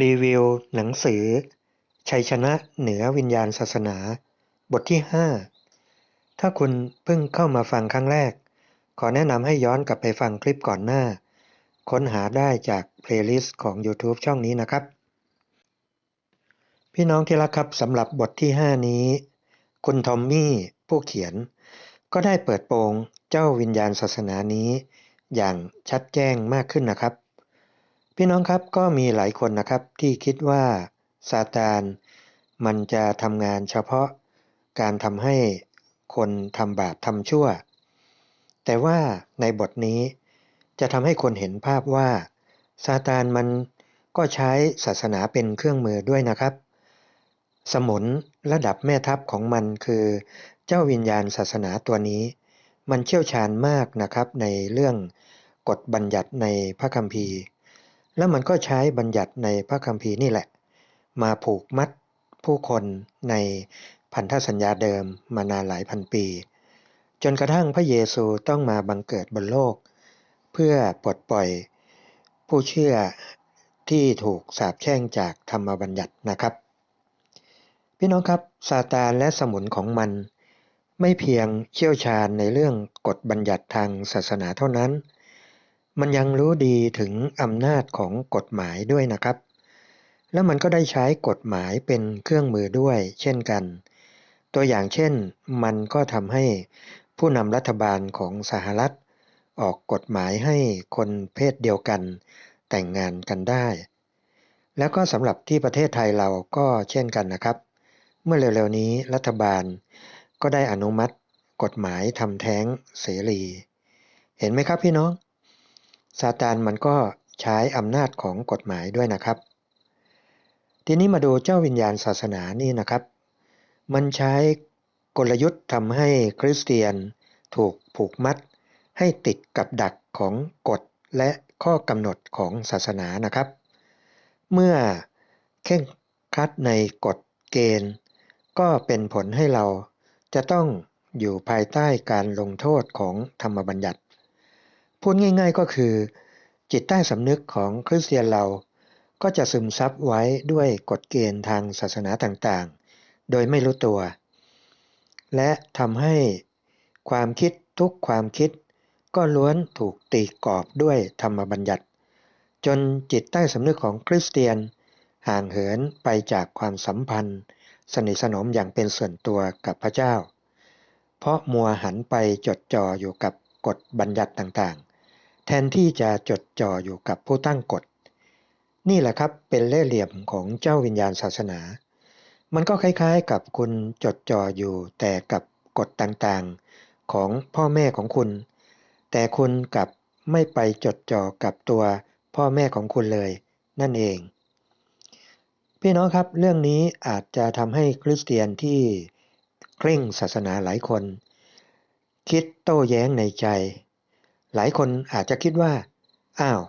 รีวิว หนังสือ ชัยชนะเหนือวิญญาณศาสนา บทที่ 5 ถ้าคุณเพิ่งเข้ามาฟังครั้งแรก ขอแนะนำให้ย้อนกลับไปฟังคลิปก่อนหน้า ค้นหาได้จากเพลย์ลิสต์ของ YouTube ช่องนี้นะครับ พี่น้องที่รักครับสำหรับบทที่ 5 นี้ คุณทอมมี่ ผู้เขียน ก็ได้เปิดโปงเจ้าวิญญาณศาสนานี้ อย่างชัดแจ้งมากขึ้นนะครับ พี่น้องครับก็มีหลายคนนะครับที่คิดว่าซาตานมันจะทำงานเฉพาะการทำให้คนทำบาปทำชั่ว แต่ว่าในบทนี้จะทำให้คนเห็นภาพว่าซาตานมันก็ใช้ศาสนาเป็นเครื่องมือด้วยนะครับ สมุนระดับแม่ทัพของมันคือ เจ้าวิญญาณศาสนาตัวนี้ มันเชี่ยวชาญมากนะครับในเรื่องกฎบัญญัติในพระคัมภีร์ แล้วมันก็ใช้บัญญัติในพระคัมภีร์นี่แหละ มาผูกมัดผู้คนในพันธสัญญาเดิมมานานหลายพันปี จนกระทั่งพระเยซูต้องมาบังเกิดบนโลก เพื่อปลดปล่อยผู้เชื่อที่ถูกสาปแช่งจากธรรมบัญญัตินะครับ พี่น้องครับซาตานและสมุนของมัน ไม่เพียงเชี่ยวชาญในเรื่องกฎบัญญัติทางศาสนาเท่านั้น มันยังรู้ดีถึงอำนาจของกฎหมายด้วยนะครับ และมันก็ได้ใช้กฎหมายเป็นเครื่องมือด้วย เช่นกัน ตัวอย่างเช่น มันก็ทำให้ผู้นำรัฐบาลของสหรัฐ ออกกฎหมายให้คนเพศเดียวกัน แต่งงานกันได้ แล้วก็สำหรับที่ประเทศไทยเราก็เช่นกันนะครับ เมื่อเร็วๆนี้รัฐบาลก็ได้อนุมัติกฎหมายทำแท้งเสรี เห็นไหมครับพี่น้อง ซาตานมันก็ใช้อำนาจของกฎหมายด้วยนะครับ ทีนี้มาดูเจ้าวิญญาณศาสนานี่นะครับ มันใช้กลยุทธ์ทำให้คริสเตียนถูกผูกมัด ให้ติดกับดักของกฎและข้อกำหนดของศาสนานะครับ เมื่อเข่งครัดในกฎเกณฑ์ ก็เป็นผลให้เราจะต้องอยู่ภายใต้การลงโทษของธรรมบัญญัติ พูดง่ายๆก็คือ จิตใต้สำนึกของคริสเตียนเราก็จะซึมซับไว้ด้วยกฎเกณฑ์ทางศาสนาต่างๆ โดยไม่รู้ตัว และทำให้ความคิดทุกความคิด ก็ล้วนถูกตีกรอบด้วยธรรมบัญญัติ จนจิตใต้สำนึกของคริสเตียน ห่างเหินไปจากความสัมพันธ์ สนิทสนมอย่างเป็นส่วนตัวกับพระเจ้า เพราะมัวหันไปจดจ่ออยู่กับกฎบัญญัติต่างๆ ทนที่จะจดจ่ออยู่กับผู้ตั้งกฎ นี่แหละครับเป็นเล่ห์เหลี่ยมของเจ้าวิญญาณศาสนา มันก็คล้ายๆกับคุณจดจ่ออยู่แต่กับกฎต่างๆของพ่อแม่ของคุณ แต่คุณกับไม่ไปจดจ่อกับตัวพ่อแม่ของคุณเลย นั่นเอง พี่น้องครับเรื่องนี้อาจจะทำให้คริสเตียนที่เคร่งศาสนาหลายคน คิดโต้แย้งในใจ หลายคนอาจจะคิดว่า อ้าว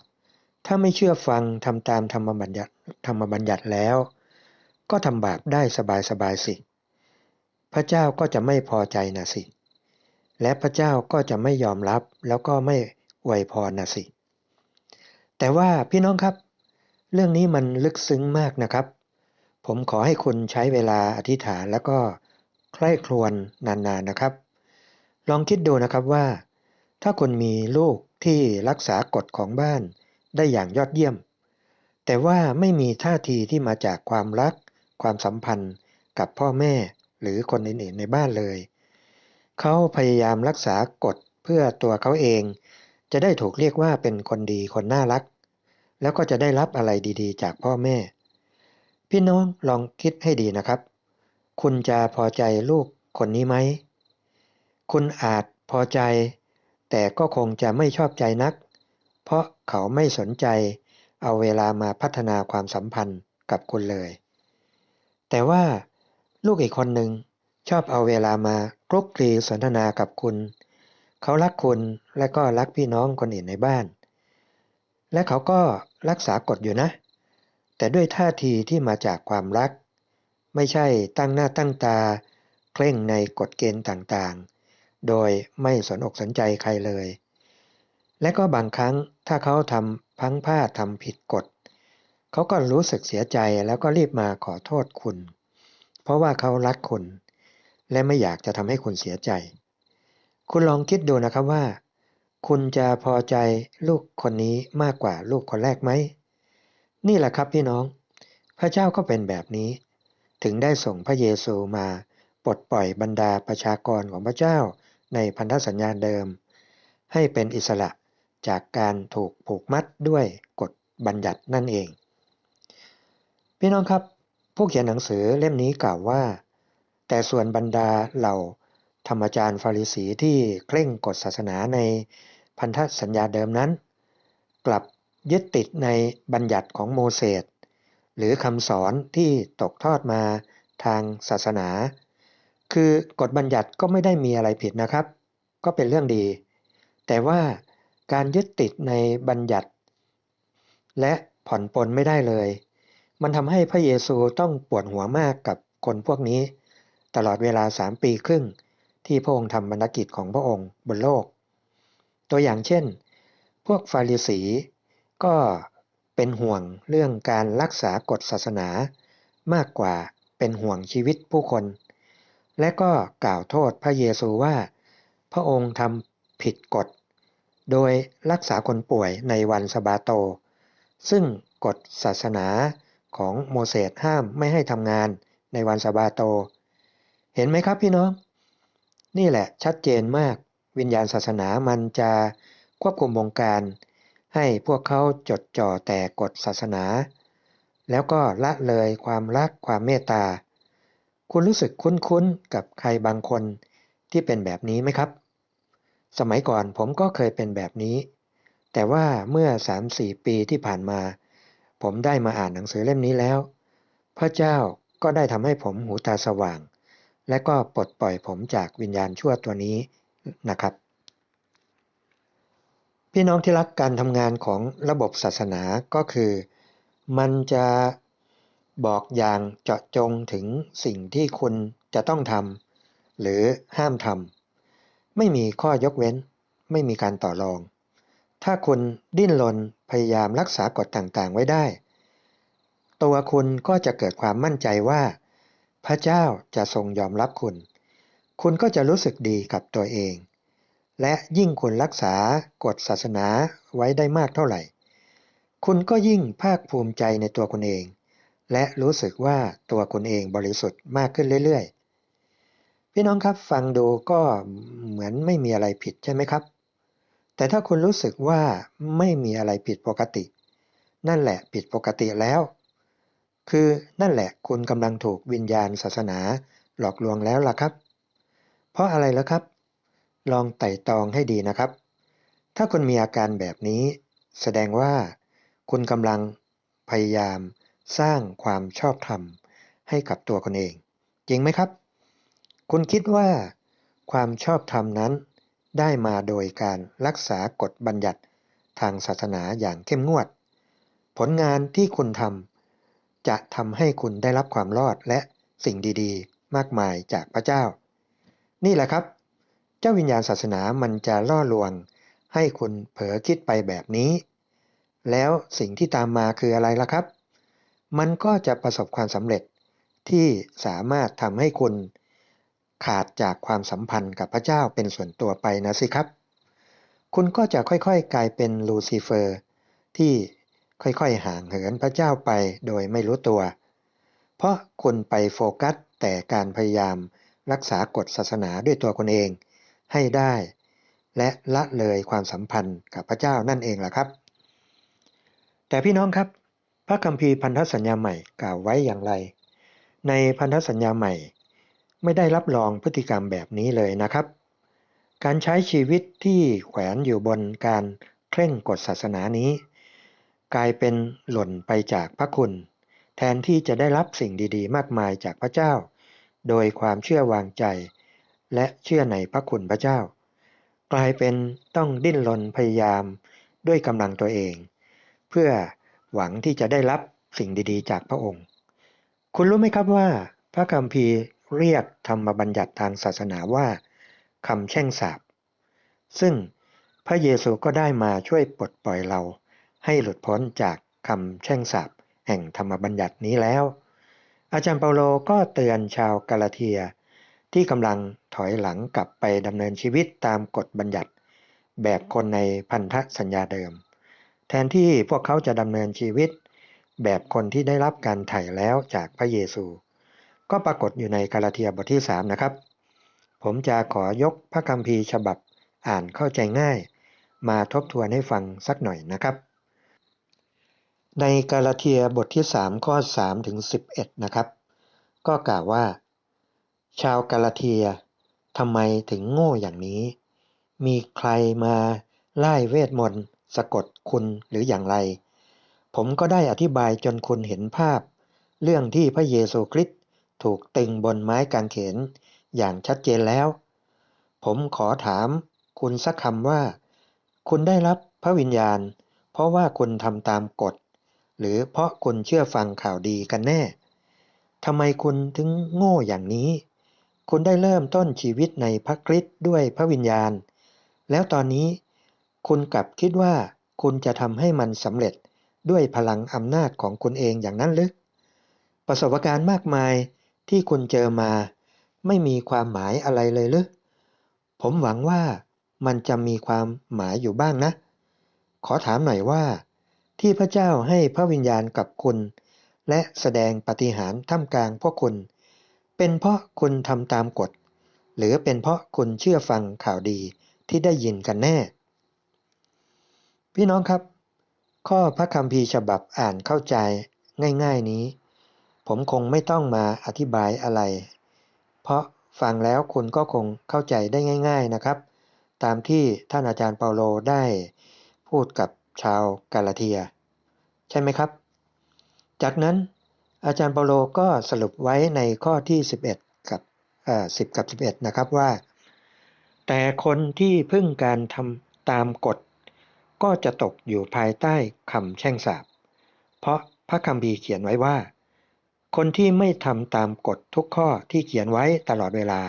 ถ้าไม่เชื่อฟังทำตามธรรมบัญญัติธรรมบัญญัติแล้ว ก็ทำบาปได้สบายๆสิ พระเจ้าก็จะไม่พอใจนะสิ และพระเจ้าก็จะไม่ยอมรับแล้วก็ไม่อวยพรนะสิ แต่ว่าพี่น้องครับ เรื่องนี้มันลึกซึ้งมากนะครับ ผมขอให้คุณใช้เวลาอธิษฐานแล้วก็ใคร่ครวญนานๆนนะครับ ลองคิดดูนะครับว่า ถ้าคุณมีลูกที่รักษากฎของบ้านได้อย่างยอดเยี่ยม แต่ว่าไม่มีท่าทีที่มาจากความรัก ความสัมพันธ์กับพ่อแม่หรือคนอื่นๆในบ้านเลย เขาพยายามรักษากฎเพื่อตัวเขาเอง จะได้ถูกเรียกว่าเป็นคนดีคนน่ารัก แล้วก็จะได้รับอะไรดีๆ จากพ่อแม่ พี่น้องลองคิดให้ดีนะครับ คุณจะพอใจลูกคนนี้ไหม คุณอาจพอใจ แต่ก็คงจะไม่ชอบใจนัก เพราะเขาไม่สนใจเอาเวลามาพัฒนาความสัมพันธ์กับคุณเลย แต่ว่าลูกอีกคนหนึ่งชอบเอาเวลามาคลุกคลีสนทนากับคุณ เขารักคุณและก็รักพี่น้องคนอื่นในบ้าน และเขาก็รักษากฎอยู่นะ แต่ด้วยท่าทีที่มาจากความรัก ไม่ใช่ตั้งหน้าตั้งตา เคร่งในกฎเกณฑ์ต่างๆ โดยไม่สนอกสนใจใครเลย และก็บางครั้งถ้าเขาทำพังพลาทำผิดกฎ เขาก็รู้สึกเสียใจแล้วก็รีบมาขอโทษคุณ เพราะว่าเขารักคุณ และไม่อยากจะทำให้คุณเสียใจ คุณลองคิดดูนะครับว่า คุณจะพอใจลูกคนนี้มากกว่าลูกคนแรกไหม นี่แหละครับพี่น้อง พระเจ้าก็เป็นแบบนี้ ถึงได้ส่งพระเยซูมาปลดปล่อยบรรดาประชากรของพระเจ้า ในพันธสัญญาเดิม ให้เป็นอิสระจากการถูกผูกมัดด้วยกฎบัญญัตินั่นเอง พี่น้องครับ ผู้เขียนหนังสือเล่มนี้กล่าวว่า แต่ส่วนบรรดาเหล่าธรรมจารย์ฟาริสีที่เคร่งกฎศาสนาในพันธสัญญาเดิมนั้น กลับยึดติดในบัญญัติของโมเสสหรือคำสอนที่ตกทอดมาทางศาสนา คือกฎบัญญัติก็ไม่ได้มีอะไรผิดนะครับ ก็เป็นเรื่องดี แต่ว่าการยึดติดในบัญญัติ และผ่อนปลนไม่ได้เลย มันทำให้พระเยซูต้องปวดหัวมากกับคนพวกนี้ ตลอดเวลาสามปีครึ่งที่พระองค์ทำบรรณกิจของพระองค์บนโลก ตัวอย่างเช่น พวกฟาริสีก็เป็นห่วงเรื่องการรักษากฎศาสนามากกว่าเป็นห่วงชีวิตผู้คน และก็กล่าวโทษพระเยซูว่า พระองค์ทำผิดกฎ โดยรักษาคนป่วยในวันสบาโต ซึ่งกฎศาสนาของโมเสสห้ามไม่ให้ทำงานในวันสบาโต เห็นไหมครับพี่น้อง นี่แหละชัดเจนมากวิญญาณศาสนามันจะควบคุมวงการ ให้พวกเขาจดจ่อแต่กฎศาสนา แล้วก็ละเลยความรักความเมตตา คุณรู้สึกคุ้นๆกับใครบางคนที่เป็นแบบนี้ไหมครับ สมัยก่อนผมก็เคยเป็นแบบนี้ แต่ว่าเมื่อ 3-4 ปีที่ผ่านมา ผมได้มาอ่านหนังสือเล่มนี้แล้ว พระเจ้าก็ได้ทำให้ผมหูตาสว่าง และก็ปลดปล่อยผมจากวิญญาณชั่วตัวนี้นะครับ พี่น้องที่รักการทำงานของระบบศาสนาก็คือ มันจะ บอกอย่างเจาะจงถึงสิ่งที่คุณจะต้องทำหรือห้ามทำไม่มีข้อยกเว้น ไม่มีการต่อรอง ถ้าคุณดิ้นรนพยายามรักษากฎต่างๆไว้ได้ ตัวคุณก็จะเกิดความมั่นใจว่า พระเจ้าจะทรงยอมรับคุณ คุณก็จะรู้สึกดีกับตัวเอง และยิ่งคุณรักษากฎศาสนาไว้ได้มากเท่าไหร่ คุณก็ยิ่งภาคภูมิใจในตัวคุณเอง และรู้สึกว่าตัวคุณเองบริสุทธิ์มากขึ้นเรื่อยๆ พี่น้องครับฟังดูก็เหมือนไม่มีอะไรผิดใช่ไหมครับ แต่ถ้าคุณรู้สึกว่าไม่มีอะไรผิดปกติ นั่นแหละผิดปกติแล้ว คือนั่นแหละคุณกำลังถูกวิญญาณศาสนาหลอกลวงแล้วล่ะครับ เพราะอะไรแล้วครับ ลองไต่ตองให้ดีนะครับ ถ้าคุณมีอาการแบบนี้ แสดงว่าคุณกำลังพยายาม สร้างความชอบธรรมให้กับตัวคุณเอง จริงไหมครับ คุณคิดว่า ความชอบธรรมนั้นได้มาโดยการรักษากฎบัญญัติทางศาสนาอย่างเข้มงวด ผลงานที่คุณทำจะทำให้คุณได้รับความรอดและสิ่งดีๆ มากมายจากพระเจ้า นี่แหละครับ เจ้าวิญญาณศาสนามันจะล่อลวง ให้คุณเผลอคิดไปแบบนี้ แล้วสิ่งที่ตามมาคืออะไรล่ะครับ มันก็จะประสบความสำเร็จที่สามารถทำให้คุณขาดจากความสัมพันธ์กับพระเจ้าเป็นส่วนตัวไปนะสิครับ คุณก็จะค่อยๆ กลายเป็นลูซิเฟอร์ ที่ค่อยๆ ห่างเหินพระเจ้าไปโดยไม่รู้ตัว เพราะคุณไปโฟกัสแต่การพยายามรักษากฎศาสนาด้วยตัวคุณเองให้ได้ และละเลยความสัมพันธ์กับพระเจ้านั่นเองล่ะครับ แต่พี่น้องครับ พระคัมภีร์พันธสัญญาใหม่กล่าวไว้อย่างไร ในพันธสัญญาใหม่ ไม่ได้รับรองพฤติกรรมแบบนี้เลยนะครับ การใช้ชีวิตที่แขวนอยู่บนการเคร่งกฎศาสนานี้ กลายเป็นหล่นไปจากพระคุณ แทนที่จะได้รับสิ่งดี ๆ มากมายจากพระเจ้า โดยความเชื่อวางใจ และเชื่อในพระคุณพระเจ้า กลายเป็นต้องดิ้นรนพยายามด้วยกำลังตัวเอง เพื่อ หวังที่จะได้รับสิ่งดีๆ จากพระองค์ คุณรู้ไหมครับว่า พระคัมภีร์เรียกธรรมบัญญัติทางศาสนาว่าคำแช่งสาปซึ่งพระเยซูก็ได้มาช่วยปลดปล่อยเรา ให้หลุดพ้นจากคำแช่งสาปแห่งธรรมบัญญัตินี้แล้ว อาจารย์เปาโลก็เตือนชาวกาลาเทีย ที่กำลังถอยหลังกลับไปดำเนินชีวิตตามกฎบัญญัติ แบบคนในพันธสัญญาเดิม ทนที่พวกเขาจะดำเนินชีวิต แบบคนที่ได้รับการไถ่แล้วจากพระเยซู ก็ปรากฏอยู่ในกาลาเทียบทที่ 3 นะครับ ผมจะขอยกพระคัมภีร์ฉบับอ่านเข้าใจง่าย มาทบทวนให้ฟังสักหน่อยนะครับ ในกาลาเทียบทที่ 3 ข้อ3ถึง11 นะครับ ก็กล่าวว่า ชาวกาลาเทียทำไมถึงโง่อย่างนี้ มีใครมาไล่เวทมนต์ สะกดคุณหรืออย่างไร ผมก็ได้อธิบายจนคุณเห็นภาพ เรื่องที่พระเยซูคริสต์ถูกตึงบนไม้กางเขนอย่างชัดเจนแล้ว ผมขอถามคุณสักคำว่า คุณได้รับพระวิญญาณ เพราะว่าคุณทำตามกฎ หรือเพราะคุณเชื่อฟังข่าวดีกันแน่ทำไมคุณถึงโง่อย่างนี้ คุณได้เริ่มต้นชีวิตในพระคริสต์ด้วยพระวิญญาณ แล้วตอนนี้ คุณกลับคิดว่าคุณจะทำให้มันสำเร็จด้วยพลังอำนาจของคุณเองอย่างนั้นหรือ ประสบการณ์มากมายที่คุณเจอมา ไม่มีความหมายอะไรเลยหรือ ผมหวังว่ามันจะมีความหมายอยู่บ้างนะ ขอถามหน่อยว่า ที่พระเจ้าให้พระวิญญาณกับคุณ และแสดงปฏิหารท่ามกลางพวกคุณ เป็นเพราะคุณทำตามกฎ หรือเป็นเพราะคุณเชื่อฟังข่าวดีที่ได้ยินกันแน่ พี่น้องครับ ข้อพระคัมภีร์ฉบับอ่านเข้าใจง่าย ๆนี้ ผมคงไม่ต้องมาอธิบายอะไร เพราะฟังแล้วคุณก็คงเข้าใจได้ง่าย ๆนะครับ ตามที่ท่านอาจารย์เปาโลได้พูดกับชาวกาลาเทีย ใช่ไหมครับ จากนั้นอาจารย์เปาโลก็สรุปไว้ในข้อที่ 11 กับเอ่อ10 กับ 11 นะครับว่า แต่คนที่พึ่งการทำตามกฎ ก็จะตกอยู่ภายใต้คำแช่งสาป เพราะพระคัมภีร์เขียนไว้ว่า คนที่ไม่ทำตามกฎทุกข้อที่เขียนไว้ตลอดเวลา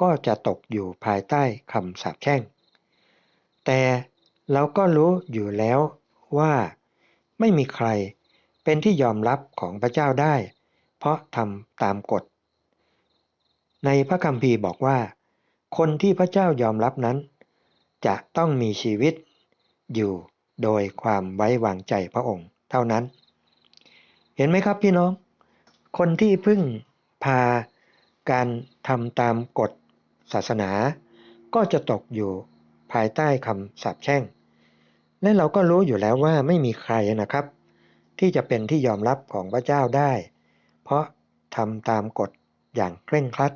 ก็จะตกอยู่ภายใต้คำสาปแช่ง แต่เราก็รู้อยู่แล้วว่าไม่มีใครเป็นที่ยอมรับของพระเจ้าได้ เพราะทำตามกฎ ในพระคัมภีร์บอกว่า คนที่พระเจ้ายอมรับนั้น จะต้องมีชีวิต อยู่โดยความไว้วางใจพระองค์เท่านั้น เห็นไหมครับพี่น้อง คนที่พึ่งพาการทำตามกฎศาสนา ก็จะตกอยู่ภายใต้คำสาปแช่ง และเราก็รู้อยู่แล้วว่าไม่มีใครนะครับ ที่จะเป็นที่ยอมรับของพระเจ้าได้ เพราะทำตามกฎอย่างเคร่งครัด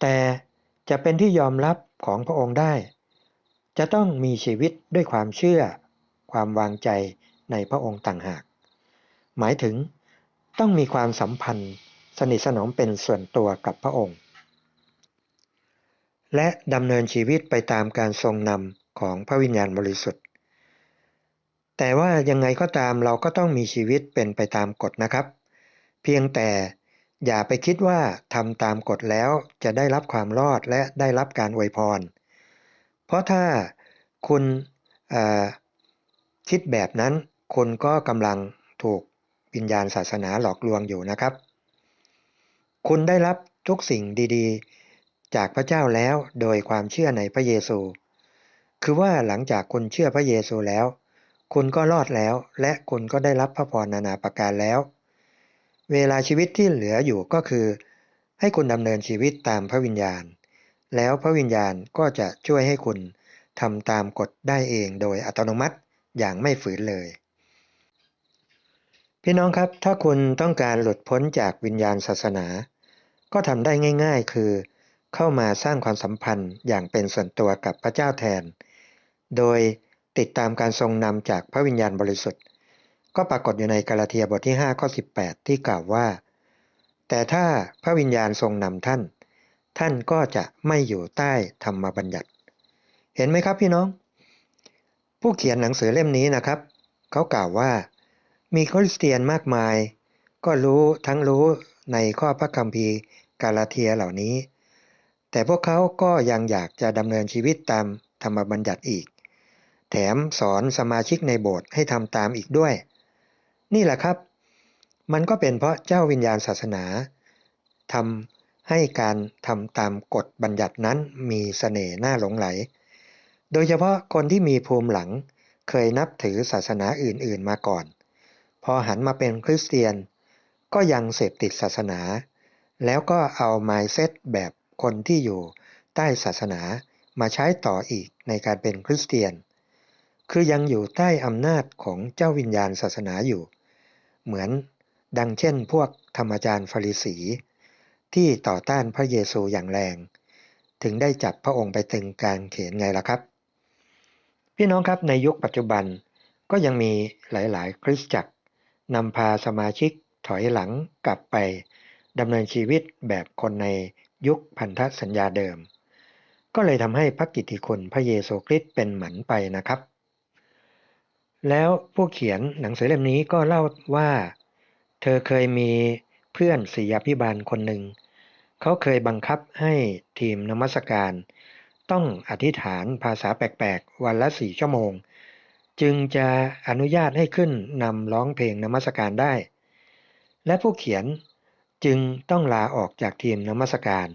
แต่จะเป็นที่ยอมรับของพระองค์ได้ จะต้องมีชีวิตด้วยความเชื่อ ความวางใจในพระองค์ต่างหาก หมายถึงต้องมีความสัมพันธ์สนิทสนมเป็นส่วนตัวกับพระองค์ และดำเนินชีวิตไปตามการทรงนำของพระวิญญาณบริสุทธิ์ แต่ว่ายังไงก็ตามเราก็ต้องมีชีวิตเป็นไปตามกฎนะครับ เพียงแต่อย่าไปคิดว่าทำตามกฎแล้วจะได้รับความรอดและได้รับการอวยพร เพราะถ้าคุณคิดแบบนั้นคุณก็กำลังถูกวิญญาณศาสนาหลอกลวงอยู่นะครับ คุณได้รับทุกสิ่งดีๆ จากพระเจ้าแล้วโดยความเชื่อในพระเยซู คือว่าหลังจากคุณเชื่อพระเยซูแล้ว คุณก็รอดแล้ว และคุณก็ได้รับพระพรนานาประการแล้ว เวลาชีวิตที่เหลืออยู่ก็คือ ให้คุณดำเนินชีวิตตามพระวิญญาณ แล้วพระวิญญาณก็จะช่วยให้คุณทำตามกฎได้เองโดยอัตโนมัติอย่างไม่ฝืนเลย พี่น้องครับ ถ้าคุณต้องการหลุดพ้นจากวิญญาณศาสนา ก็ทำได้ง่าย ๆ คือ เข้ามาสร้างความสัมพันธ์อย่างเป็นส่วนตัวกับพระเจ้าแทน โดยติดตามการทรงนำจากพระวิญญาณบริสุทธิ์ ก็ปรากฏอยู่ในกาลาเทียบทที่5ข้อ18 ที่กล่าวว่า แต่ถ้าพระวิญญาณทรงนำท่าน ท่านก็จะไม่อยู่ใต้ธรรมบัญญัติ เห็นไหมครับพี่น้อง ผู้เขียนหนังสือเล่มนี้นะครับ เขากล่าวว่า มีคริสเตียนมากมาย ก็รู้ทั้งรู้ในข้อพระคัมภีร์กาลาเทียเหล่านี้ แต่พวกเขาก็ยังอยากจะดำเนินชีวิตตามธรรมบัญญัติอีก แถมสอนสมาชิกในโบสถ์ให้ทำตามอีกด้วย นี่แหละครับ มันก็เป็นเพราะเจ้าวิญญาณศาสนาทำ ให้การทำตามกฎบัญญัตินั้นมีเสน่ห์น่าหลงไหล โดยเฉพาะคนที่มีภูมิหลังเคยนับถือศาสนาอื่นๆมาก่อน พอหันมาเป็นคริสเตียน ก็ยังเสพติดศาสนา แล้วก็เอา mindset แบบคนที่อยู่ใต้ศาสนามาใช้ต่ออีกในการเป็นคริสเตียน คือยังอยู่ใต้อำนาจของเจ้าวิญญาณศาสนาอยู่ เหมือนดังเช่นพวกธรรมจารย์ฟาริสี ที่ต่อต้านพระเยซูอย่างแรง ถึงได้จับพระองค์ไปตึงกลางเขนไงล่ะครับ พี่น้องครับในยุคปัจจุบันก็ยังมีหลาย ๆ คริสตจักรนำพาสมาชิกถอยหลังกลับไปดำเนินชีวิตแบบคนในยุคพันธสัญญาเดิม ก็เลยทำให้พระกิตติคุณพระเยซูคริสต์เป็นหมันไปนะครับ แล้วผู้เขียนหนังสือเล่มนี้ก็เล่าว่า เธอเคยมีเพื่อนศิยาพิบาลคนหนึ่ง เขาเคยบังคับให้ทีมนมัสการต้องอธิษฐานภาษาแปลกๆ วันละสี่ชั่วโมง จึงจะอนุญาตให้ขึ้นนำร้องเพลงนมัสการได้ และผู้เขียนจึงต้องลาออกจากทีมนมัสการ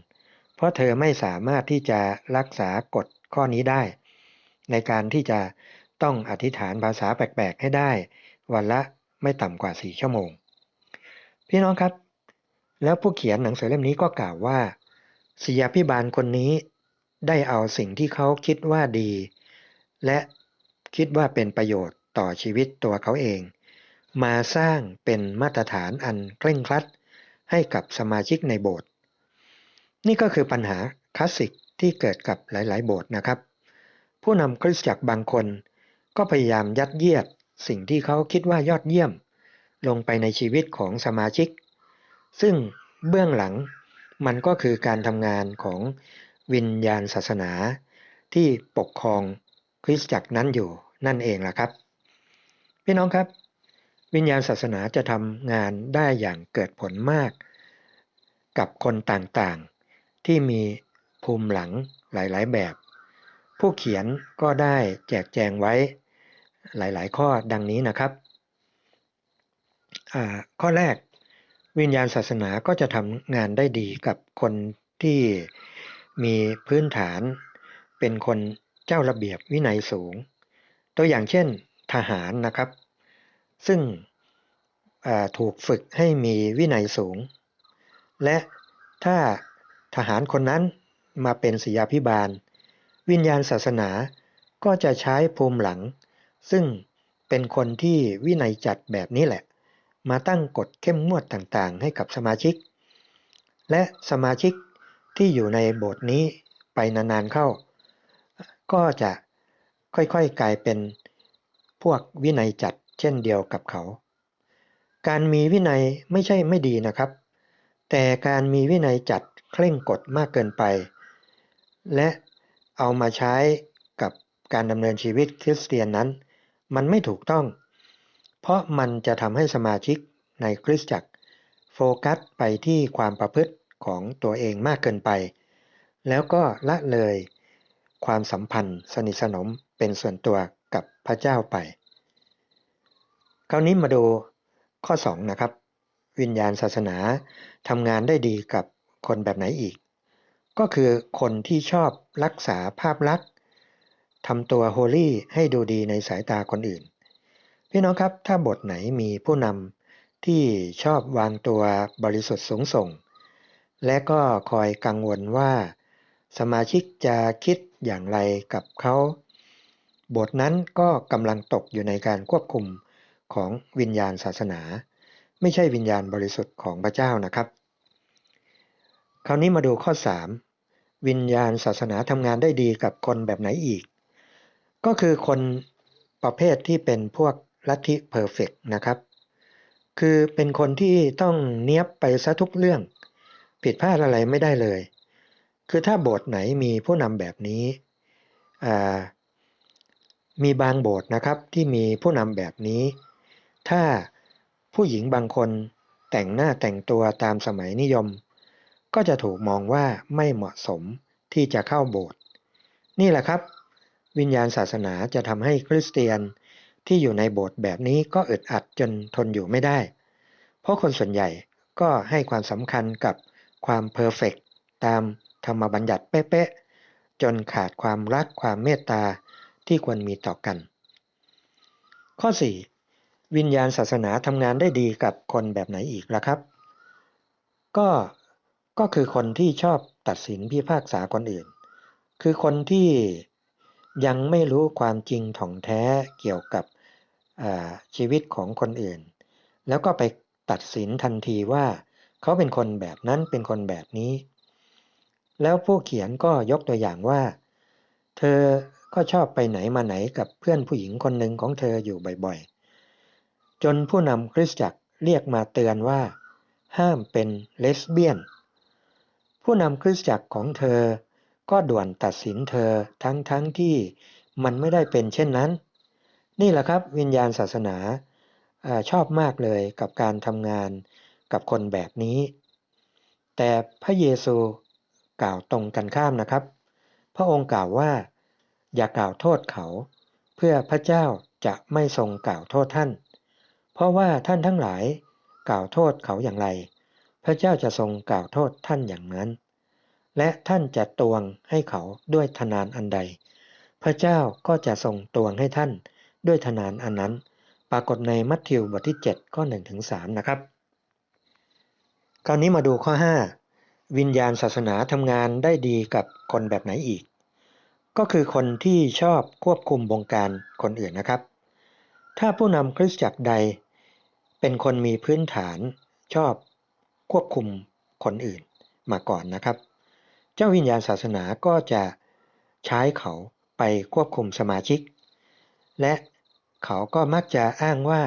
เพราะเธอไม่สามารถที่จะรักษากฎข้อนี้ได้ ในการที่จะต้องอธิษฐานภาษาแปลกๆ ให้ได้ วันละไม่ต่ำกว่าสี่ชั่วโมง พี่น้องครับ แล้วผู้เขียนหนังสือเล่มนี้ก็กล่าวว่าศิยาพิบาลคนนี้ได้เอาสิ่งที่เขาคิดว่าดี และคิดว่าเป็นประโยชน์ต่อชีวิตตัวเขาเอง มาสร้างเป็นมาตรฐานอันเคร่งครัด ให้กับสมาชิกในโบสถ์นี่ก็คือปัญหาคลาสสิกที่เกิดกับหลาย ๆ โบสถ์นะครับ ผู้นำคริสตจักรบางคนก็พยายามยัดเยียดสิ่งที่เขาคิดว่ายอดเยี่ยม ลงไปในชีวิตของสมาชิก ซึ่งเบื้องหลังมันก็คือการทำงานของวิญญาณศาสนาที่ปกครองคริสตจักรนั้นอยู่นั่นเองล่ะครับ พี่น้องครับ วิญญาณศาสนาจะทำงานได้อย่างเกิดผลมาก กับคนต่างๆ ที่มีภูมิหลังหลายๆแบบ ผู้เขียนก็ได้แจกแจงไว้หลายๆ ข้อดังนี้นะครับ ข้อแรก วิญญาณศาสนาก็จะทำงานได้ดีกับคนที่มีพื้นฐาน เป็นคนเจ้าระเบียบวินัยสูง ตัวอย่างเช่นทหารนะครับ ซึ่งถูกฝึกให้มีวินัยสูง และถ้าทหารคนนั้นมาเป็นศิยาพิบาล วิญญาณศาสนาก็จะใช้ภูมิหลัง ซึ่งเป็นคนที่วินัยจัดแบบนี้แหละ มาตั้งกฎเข้มงวดต่างๆ ให้กับสมาชิก และสมาชิกที่อยู่ในโบสถ์นี้ไปนานๆเข้า ก็จะค่อยๆกลายเป็นพวกวินัยจัดเช่นเดียวกับเขา การมีวินัยไม่ใช่ไม่ดีนะครับ แต่การมีวินัยจัดเคร่งกฎมากเกินไป และเอามาใช้กับการดำเนินชีวิตคริสเตียนนั้น มันไม่ถูกต้อง เพราะมันจะทำให้สมาชิกในคริสตจักร โฟกัสไปที่ความประพฤติของตัวเองมากเกินไป แล้วก็ละเลยความสัมพันธ์สนิทสนมเป็นส่วนตัวกับพระเจ้าไป คราวนี้มาดูข้อ 2 นะครับ วิญญาณศาสนาทำงานได้ดีกับคนแบบไหนอีก ก็คือคนที่ชอบรักษาภาพลักษณ์ทำตัวโฮลี่ให้ดูดีในสายตาคนอื่น พี่น้องครับ ถ้าบทไหนมีผู้นำที่ชอบวางตัวบริสุทธิ์สูงส่ง และก็คอยกังวลว่า สมาชิกจะคิดอย่างไรกับเขาบทนั้นก็กำลังตกอยู่ในการควบคุมของวิญญาณศาสนา ไม่ใช่วิญญาณบริสุทธิ์ของพระเจ้านะครับ คราวนี้มาดูข้อ 3 วิญญาณศาสนาทำงานได้ดีกับคนแบบไหนอีก ก็คือคนประเภทที่เป็นพวก ลัทธิเพอร์เฟกนะครับ คือเป็นคนที่ต้องเนียบไปซะทุกเรื่อง ผิดพลาดอะไรไม่ได้เลย คือถ้าโบสถ์ไหนมีผู้นำแบบนี้ มีบางโบสถ์นะครับที่มีผู้นำแบบนี้ ถ้าผู้หญิงบางคนแต่งหน้าแต่งตัวตามสมัยนิยม ก็จะถูกมองว่าไม่เหมาะสมที่จะเข้าโบสถ์นี่แหละครับ วิญญาณศาสนาจะทำให้คริสเตียน ที่อยู่ในโบสถ์แบบนี้ก็อึดอัดจนทนอยู่ไม่ได้ เพราะคนส่วนใหญ่ก็ให้ความสำคัญกับความเพอร์เฟกตามธรรมบัญญัติเป๊ะๆจนขาดความรักความเมตตาที่ควรมีต่อกัน ข้อ 4. วิญญาณศาสนาทำงานได้ดีกับคนแบบไหนอีกล่ะครับ ก็ก็คือคนที่ชอบตัดสินพิพากษาคนอื่น คือคนที่ยังไม่รู้ความจริงถ่องแท้เกี่ยวกับ ชีวิตของคนอื่น แล้วก็ไปตัดสินทันทีว่าเขาเป็นคนแบบนั้นเป็นคนแบบนี้ แล้วผู้เขียนก็ยกตัวอย่างว่า เธอก็ชอบไปไหนมาไหนกับเพื่อนผู้หญิงคนหนึ่งของเธออยู่บ่อยๆ จนผู้นำคริสตจักรเรียกมาเตือนว่า ห้ามเป็นเลสเบี้ยน ผู้นำคริสตจักรของเธอก็ด่วนตัดสินเธอทั้งๆทที่มันไม่ได้เป็นเช่นนั้น นี่แหละครับวิญญาณศาสนาชอบมากเลยกับการทำงานกับคนแบบนี้ แต่พระเยซูกล่าวตรงกันข้ามนะครับ พระองค์กล่าวว่า อย่ากล่าวโทษเขา เพื่อพระเจ้าจะไม่ทรงกล่าวโทษท่าน เพราะว่าท่านทั้งหลายกล่าวโทษเขาอย่างไร พระเจ้าจะทรงกล่าวโทษท่านอย่างนั้น และท่านจะตวงให้เขาด้วยทนานอันใด พระเจ้าก็จะทรงตวงให้ท่าน ด้วยทนานอันนั้น ปรากฏในมัทธิวบทที่ 7 ข้อ1ถึง3นะครับ คราวนี้มาดูข้อ 5 วิญญาณศาสนาทำงานได้ดีกับคนแบบไหนอีก ก็คือคนที่ชอบควบคุมบงการคนอื่นนะครับ ถ้าผู้นำคริสตจักรใด เป็นคนมีพื้นฐานชอบควบคุมคนอื่นมาก่อนนะครับ เจ้าวิญญาณศาสนาก็จะใช้เขาไปควบคุมสมาชิก และ เขาก็มักจะอ้างว่า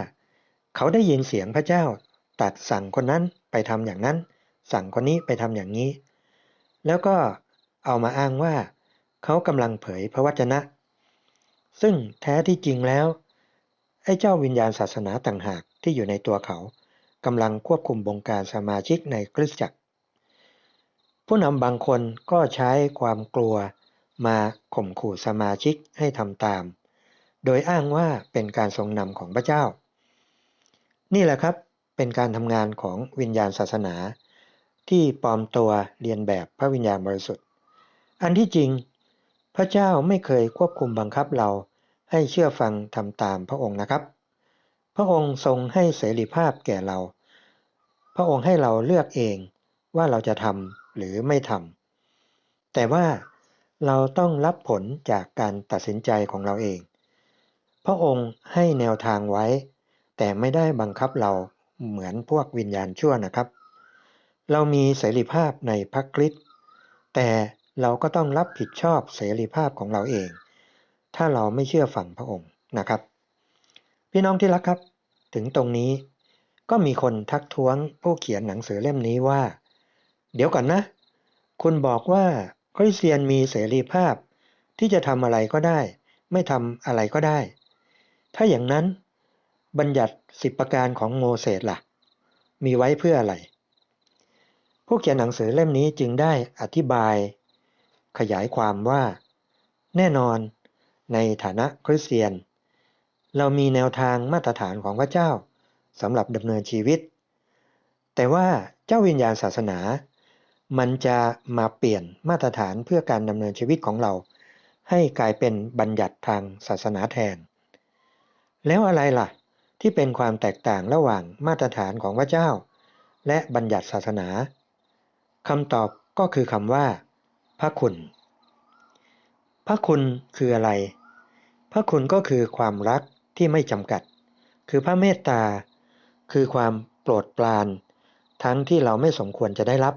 เขาได้ยินเสียงพระเจ้าตัดสั่งคนนั้นไปทำอย่างนั้น สั่งคนนี้ไปทำอย่างนี้ แล้วก็เอามาอ้างว่า เขากำลังเผยพระวจนะ ซึ่งแท้ที่จริงแล้ว ไอ้เจ้าวิญญาณศาสนาต่างหากที่อยู่ในตัวเขากำลังควบคุมบงการสมาชิกในคริสตจักร ผู้นำบางคนก็ใช้ความกลัวมาข่มขู่สมาชิกให้ทำตาม โดยอ้างว่าเป็นการทรงนำของพระเจ้า นี่แหละครับเป็นการทำงานของวิญญาณศาสนา ที่ปลอมตัวเรียนแบบพระวิญญาณบริสุทธิ์ อันที่จริง พระเจ้าไม่เคยควบคุมบังคับเราให้เชื่อฟังทำตามพระองค์นะครับ พระองค์ทรงให้เสรีภาพแก่เรา พระองค์ให้เราเลือกเองว่าเราจะทำหรือไม่ทำแต่ว่าเราต้องรับผลจากการตัดสินใจของเราเอง ระองค์ให้แนวทางไว้ แต่ไม่ได้บังคับเราเหมือนพวกวิญญาณชั่วนะครับ เรามีเสรีภาพในพระคริสต์แต่เราก็ต้องรับผิดชอบเสรีภาพของเราเอง ถ้าเราไม่เชื่อฟังพระองค์นะครับ พี่น้องที่รักครับ ถึงตรงนี้ก็มีคนทักท้วงผู้เขียนหนังสือเล่มนี้ว่า เดี๋ยวก่อนนะ คุณบอกว่าคริสเตียนมีเสรีภาพที่จะทำอะไรก็ได้ ไม่ทำอะไรก็ได้ ถ้าอย่างนั้น บัญญัติสิบประการของโมเสสละ่ะ มีไว้เพื่ออะไร ผู้เขียนหนังสือเล่มนี้จึงได้อธิบาย ขยายความว่า แน่นอนในฐานะคริสเตียน เรามีแนวทางมาตรฐานของพระเจ้าสำหรับดำเนินชีวิต แต่ว่าเจ้าวิญญาณศาสนา มันจะมาเปลี่ยนมาตรฐานเพื่อการดำเนินชีวิตของเรา ให้กลายเป็นบัญญัติทางศาสนาแทน แล้วอะไรล่ะ ที่เป็นความแตกต่างระหว่างมาตรฐานของพระเจ้า และบัญญัติศาสนาคำตอบก็คือคำว่า พระคุณ พระคุณคืออะไร พระคุณก็คือความรักที่ไม่จำกัด คือพระเมตตา คือความโปรดปราน ทั้งที่เราไม่สมควรจะได้รับ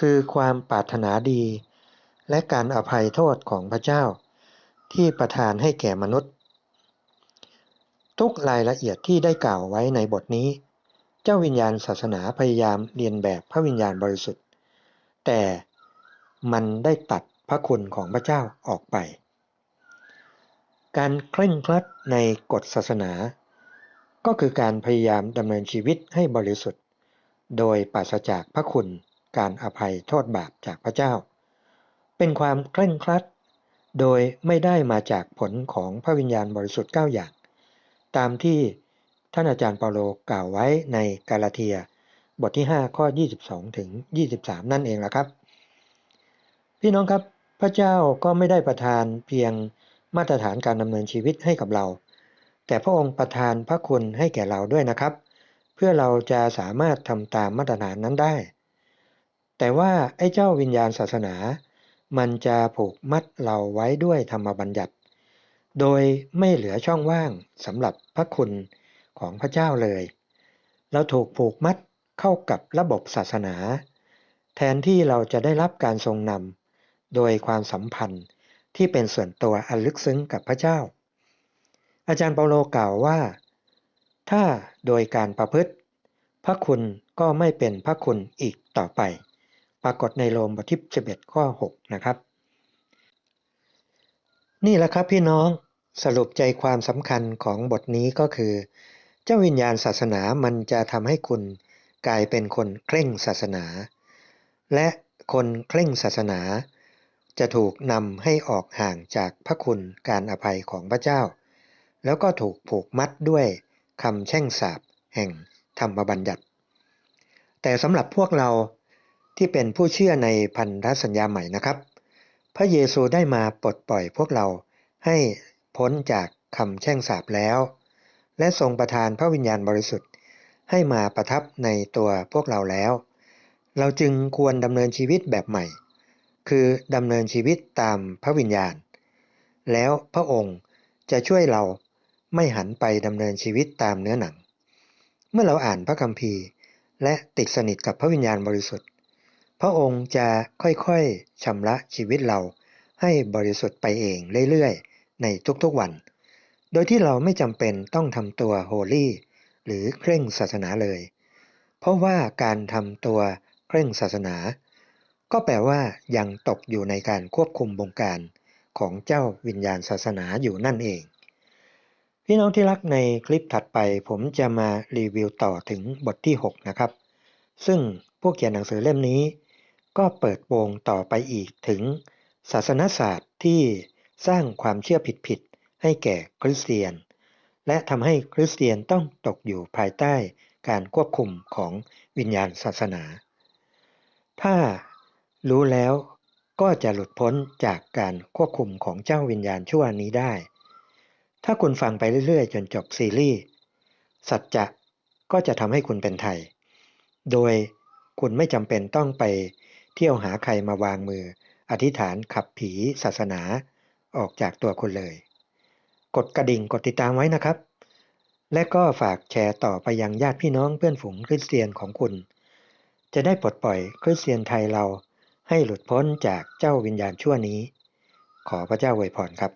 คือความปรารถนาดี และการอภัยโทษของพระเจ้า ที่ประทานให้แก่มนุษย์ ทุกรายละเอียดที่ได้กล่าวไว้ในบทนี้ เจ้าวิญญาณศาสนาพยายามเรียนแบบพระวิญญาณบริสุทธิ์ แต่มันได้ตัดพระคุณของพระเจ้าออกไป การเคร่งครัดในกฎศาสนา ก็คือการพยายามดำเนินชีวิตให้บริสุทธิ์ โดยปราศจากพระคุณการอภัยโทษบาปจากพระเจ้า เป็นความเคร่งครัด โดยไม่ได้มาจากผลของพระวิญญาณบริสุทธิ์9อย่าง ตามที่ท่านอาจารย์เปาโลกล่าวไว้ในกาลาเทีย บทที่ 5 ข้อ 22 ถึง 23 นั่นเองละครับ พี่น้องครับพระเจ้าก็ไม่ได้ประทานเพียงมาตรฐานการดำเนินชีวิตให้กับเรา แต่พระองค์ประทานพระคุณให้แก่เราด้วยนะครับ เพื่อเราจะสามารถทำตามมาตรฐานนั้นได้ แต่ว่าไอ้เจ้าวิญญาณศาสนา มันจะผูกมัดเราไว้ด้วยธรรมบัญญัติ โดยไม่เหลือช่องว่างสำหรับพระคุณของพระเจ้าเลย เราถูกผูกมัดเข้ากับระบบศาสนา แทนที่เราจะได้รับการทรงนำโดยความสัมพันธ์ที่เป็นส่วนตัวอันลึกซึ้งกับพระเจ้า อาจารย์เปาโลกล่าวว่า ถ้าโดยการประพฤติ พระคุณก็ไม่เป็นพระคุณอีกต่อไป ปรากฏในโรมบทที่11ข้อ6นะครับ นี่แหละครับพี่น้องสรุปใจความสำคัญของบทนี้ก็คือ เจ้าวิญญาณศาสนามันจะทำให้คุณกลายเป็นคนเคร่งศาสนา และคนเคร่งศาสนา จะถูกนำให้ออกห่างจากพระคุณการอภัยของพระเจ้า แล้วก็ถูกผูกมัดด้วยคำแช่งสาปแห่งธรรมบัญญัติ แต่สำหรับพวกเราที่เป็นผู้เชื่อในพันธสัญญาใหม่นะครับ พระเยซูได้มาปลดปล่อยพวกเราให้พ้นจากคำแช่งสาปแล้ว และทรงประทานพระวิญญาณบริสุทธิ์ให้มาประทับในตัวพวกเราแล้ว เราจึงควรดำเนินชีวิตแบบใหม่ คือดำเนินชีวิตตามพระวิญญาณ แล้วพระองค์จะช่วยเราไม่หันไปดำเนินชีวิตตามเนื้อหนัง เมื่อเราอ่านพระคัมภีร์ และติดสนิทกับพระวิญญาณบริสุทธิ์ พระองค์จะค่อยๆชำระชีวิตเราให้บริสุทธิ์ไปเองเรื่อยๆ ในทุกๆวัน โดยที่เราไม่จำเป็นต้องทำตัวโฮลี่หรือเคร่งศาสนาเลย เพราะว่าการทำตัวเคร่งศาสนา ก็แปลว่ายังตกอยู่ในการควบคุมบงการของเจ้าวิญญาณศาสนาอยู่นั่นเอง พี่น้องที่รักในคลิปถัดไปผมจะมารีวิวต่อถึงบทที่ 6 นะครับ ซึ่งผู้เขียนหนังสือเล่มนี้ ก็เปิดโปงต่อไปอีกถึง ศาสนศาสตร์ที่สร้างความเชื่อผิดๆให้แก่คริสเตียน และทำให้คริสเตียนต้องตกอยู่ภายใต้การควบคุมของวิญญาณศาสนา ถ้ารู้แล้วก็จะหลุดพ้นจากการควบคุมของเจ้าวิญญาณชั่วนี้ได้ ถ้าคุณฟังไปเรื่อยๆ จนจบซีรีส์สัจจะก็จะทำให้คุณเป็นไทย โดยคุณไม่จำเป็นต้องไป เที่ยวหาใครมาวางมือ อธิษฐานขับผีศาสนาออกจากตัวคุณเลย กดกระดิ่งกดติดตามไว้นะครับ และก็ฝากแชร์ต่อไปยังญาติพี่น้องเพื่อนฝูงคริสเตียนของคุณ จะได้ปลดปล่อยคริสเตียนไทยเราให้หลุดพ้นจากเจ้าวิญญาณชั่วนี้ ขอพระเจ้าอวยพรครับ